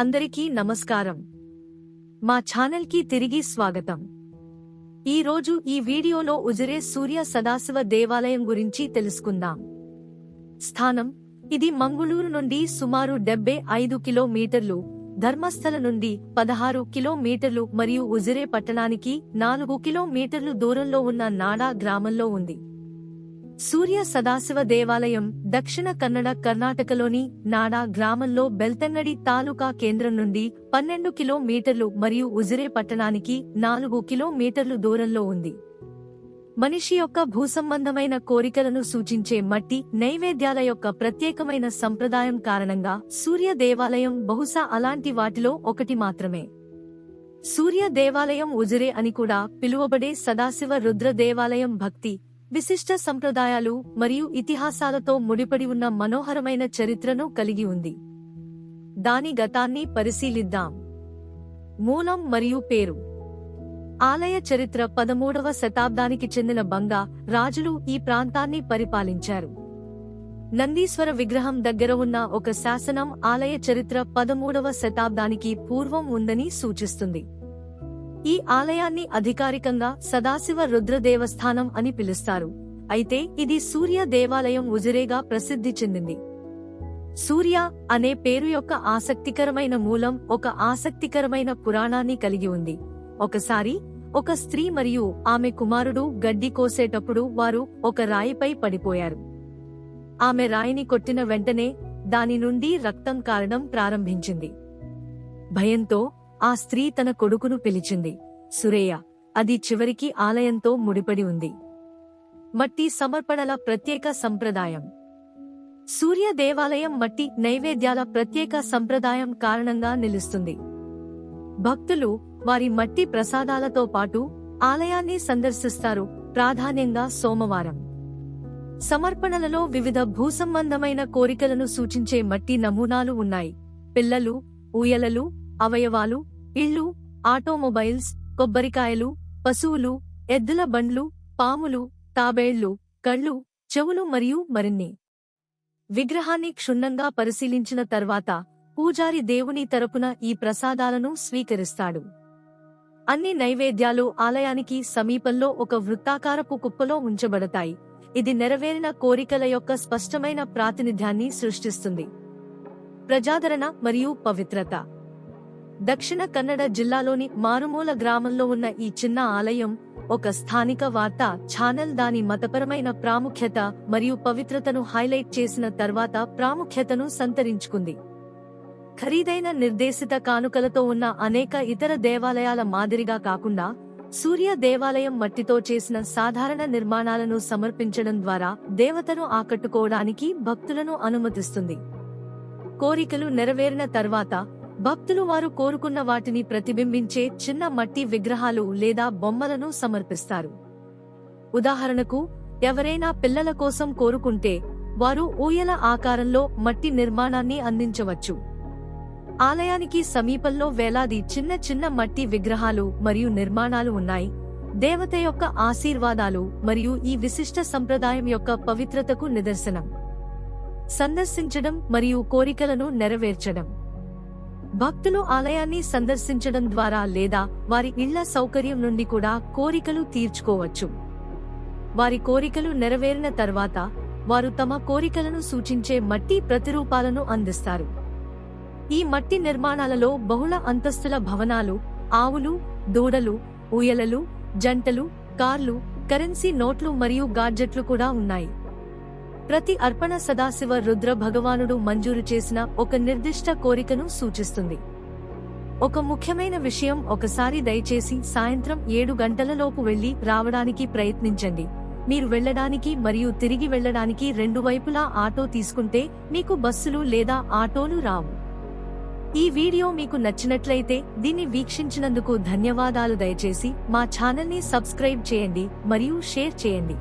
అందరికీ నమస్కారం. మా ఛానల్కి తిరిగి స్వాగతం. ఈ రోజు ఈ వీడియోలో ఉజిరే సూర్య సదాశివ దేవాలయం గురించి తెలుసుకుందాం. స్థానం ఇది మంగుళూరు నుండి సుమారు డెబ్బై ఐదు కిలోమీటర్లు ధర్మస్థల నుండి పదహారు కిలోమీటర్లు మరియు ఉజిరే పట్టణానికి నాలుగు కిలోమీటర్లు దూరంలో ఉన్న నాడా గ్రామంలో ఉంది. సూర్య సదాశివ దేవాలయం దక్షిణ కన్నడ కర్ణాటకలోని నాడా గ్రామంలో బెల్తంగడి తాలూకా కేంద్రం నుండి పన్నెండు కిలోమీటర్లు మరియు ఉజిరే పట్టణానికి నాలుగు కిలోమీటర్లు దూరంలో ఉంది. మనిషి యొక్క భూసంబంధమైన కోరికలను సూచించే మట్టి నైవేద్యాల యొక్క ప్రత్యేకమైన సంప్రదాయం కారణంగా సూర్య దేవాలయం బహుశా అలాంటి వాటిలో ఒకటి మాత్రమే. సూర్య దేవాలయం ఉజిరే అని కూడా పిలువబడే సదాశివ రుద్ర దేవాలయం భక్తి విశిష్ట సంప్రదాయాలు మరియు ఇతిహాసాలతో ముడిపడి ఉన్న మనోహరమైన చరిత్రను కలిగి ఉంది. దాని గతాన్ని పరిశీలిద్దాం. మూలం మరియు పేరు. ఆలయ చరిత్ర పదమూడవ శతాబ్దానికి చెందిన బంగా రాజులు ఈ ప్రాంతాన్ని పరిపాలించారు. నందీశ్వర విగ్రహం దగ్గర ఉన్న ఒక శాసనం ఆలయ చరిత్ర పదమూడవ శతాబ్దానికి పూర్వం ఉందని సూచిస్తుంది. ఈ ఆలయాన్ని అధికారికంగా సదాశివ రుద్ర దేవస్థానం అని పిలుస్తారు. అయితే ఇది సూర్య దేవాలయం ఉజిరేగా ప్రసిద్ధి చెందింది. సూర్య అనే పేరు యొక్క ఆసక్తికరమైన మూలం ఒక ఆసక్తికరమైన పురాణాన్ని కలిగి ఉంది. ఒకసారి ఒక స్త్రీ మరియు ఆమె కుమారుడు గడ్డి కోసేటప్పుడు వారు ఒక రాయిపై పడిపోయారు. ఆమె రాయిని కొట్టిన వెంటనే దాని నుండి రక్తం కారడం ప్రారంభించింది. భయంతో ఆ స్త్రీ తన కొడుకును పిలిచింది. సురేయ అది చివరికి ఆలయంతో ముడిపడి ఉంది. మట్టి సమర్పణల ప్రత్యేక సంప్రదాయం. సూర్య దేవాలయం మట్టి నైవేద్యాల ప్రత్యేక సంప్రదాయం కారణంగా నిలుస్తుంది. భక్తులు వారి మట్టి ప్రసాదాలతో పాటు ఆలయాన్ని సందర్శిస్తారు. ప్రాధాన్యంగా సోమవారం. సమర్పణలలో వివిధ భూసంబంధమైన కోరికలను సూచించే మట్టి నమూనాలు ఉన్నాయి. పిల్లలు ఊయలలు అవయవాలు ఇళ్ళు ఆటోమొబైల్స్ కొబ్బరికాయలు పశువులు ఎద్దుల బండ్లు పాములు తాబేళ్ళు కళ్ళు చెవులు మరియు మరిన్ని. విగ్రహాన్ని క్షుణ్ణంగా పరిశీలించిన తర్వాత పూజారి దేవుని తరపున ఈ ప్రసాదాలను స్వీకరిస్తాడు. అన్ని నైవేద్యాలు ఆలయానికి సమీపంలో ఒక వృత్తాకారపు కుప్పలో ఉంచబడతాయి. ఇది నెరవేరిన కోరికల యొక్క స్పష్టమైన ప్రాతినిధ్యాన్ని సృష్టిస్తుంది. ప్రజాదరణ మరియు పవిత్రత. దక్షిణ కన్నడ జిల్లాలోని మారుమూల గ్రామంలో ఉన్న ఈ చిన్న ఆలయం ఒక స్థానిక వార్తా ఛానల్ దాని మతపరమైన ప్రాముఖ్యత మరియు పవిత్రతను హైలైట్ చేసిన తర్వాత ప్రాముఖ్యతను సంతరించుకుంది. ఖరీదైన నిర్దేశిత కానుకలతో ఉన్న అనేక ఇతర దేవాలయాల మాదిరిగా కాకుండా సూర్య దేవాలయం మట్టితో చేసిన సాధారణ నిర్మాణాలను సమర్పించడం ద్వారా దేవతను ఆకట్టుకోవడానికి భక్తులను అనుమతిస్తుంది. కోరికలు నెరవేరిన తర్వాత భక్తులు వారు కోరుకున్న వాటిని ప్రతిబింబించే చిన్న మట్టి విగ్రహాలు లేదా బొమ్మలను సమర్పిస్తారు. ఉదాహరణకు ఎవరైనా పిల్లల కోసం కోరుకుంటే వారు ఊయల ఆకారంలో మట్టి నిర్మాణాన్ని అందించవచ్చు. ఆలయానికి సమీపంలో వేలాది చిన్న చిన్న మట్టి విగ్రహాలు మరియు నిర్మాణాలు ఉన్నాయి. దేవత యొక్క ఆశీర్వాదాలు మరియు ఈ విశిష్ట సంప్రదాయం యొక్క పవిత్రతకు నిదర్శనం. సందర్శించడం మరియు కోరికలను నెరవేర్చడం. భక్తులు ఆలయాన్ని సందర్శించడం ద్వారా లేదా వారి ఇళ్ళ సౌకర్యం నుండి కూడా కోరికలు తీర్చుకోవచ్చు. వారి కోరికలు నెరవేరిన తర్వాత వారు తమ కోరికలను సూచించే మట్టి ప్రతిరూపాలను అందిస్తారు. ఈ మట్టి నిర్మాణాలలో బహుళ అంతస్తుల భవనాలు ఆవులు దూడలు ఊయలలు జంటలు కార్లు కరెన్సీ నోట్లు మరియు గాడ్జెట్లు కూడా ఉన్నాయి. ప్రతి అర్పణ సదాశివ రుద్ర భగవానుడు మంజూరు చేసిన ఒక నిర్దిష్ట కోరికను సూచిస్తుంది. ఒక ముఖ్యమైన విషయం ఒకసారి దయచేసి సాయంత్రం ఏడు గంటలలోపు వెళ్ళి రావడానికి ప్రయత్నించండి. మీరు వెళ్ళడానికి మరియు తిరిగి వెళ్ళడానికి రెండు వైపులా ఆటో తీసుకుంటే మీకు బస్సులు లేదా ఆటోలు రావు. ఈ వీడియో మీకు నచ్చినట్లయితే దీన్ని వీక్షించినందుకు ధన్యవాదాలు దయచేసి మా ఛానల్ని సబ్స్క్రైబ్ చేయండి మరియు షేర్ చేయండి.